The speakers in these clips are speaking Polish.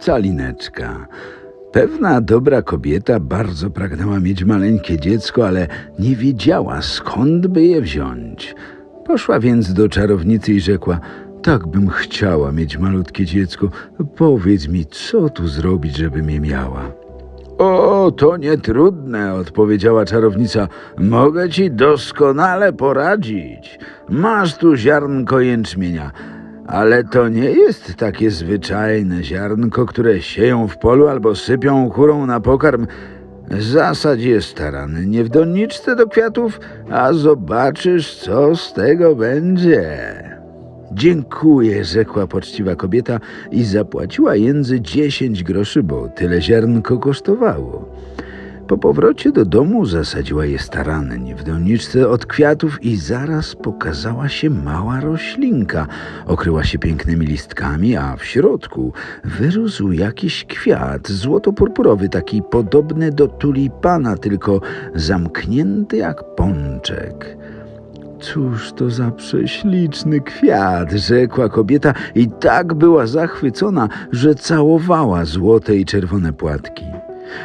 Calineczka. Pewna dobra kobieta bardzo pragnęła mieć maleńkie dziecko, ale nie wiedziała skąd by je wziąć. Poszła więc do czarownicy i rzekła: Tak bym chciała mieć malutkie dziecko. Powiedz mi, co tu zrobić, żebym je miała. O, to nie trudne, odpowiedziała czarownica. Mogę ci doskonale poradzić. Masz tu ziarnko jęczmienia, ale to nie jest takie zwyczajne ziarnko, które sieją w polu albo sypią kurą na pokarm. Zasadź je starannie w doniczce do kwiatów, a zobaczysz, co z tego będzie. Dziękuję, rzekła poczciwa kobieta i zapłaciła jędzy dziesięć groszy, bo tyle ziarnko kosztowało. Po powrocie do domu zasadziła je starannie w doniczce od kwiatów i zaraz pokazała się mała roślinka. Okryła się pięknymi listkami, a w środku wyrósł jakiś kwiat złoto-purpurowy, taki podobny do tulipana, tylko zamknięty jak pączek. Cóż to za prześliczny kwiat, rzekła kobieta i tak była zachwycona, że całowała złote i czerwone płatki.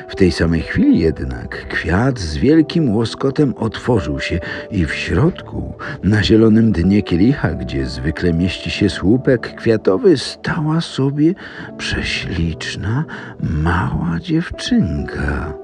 W tej samej chwili jednak kwiat z wielkim łoskotem otworzył się i w środku, na zielonym dnie kielicha, gdzie zwykle mieści się słupek kwiatowy, stała sobie prześliczna, mała dziewczynka.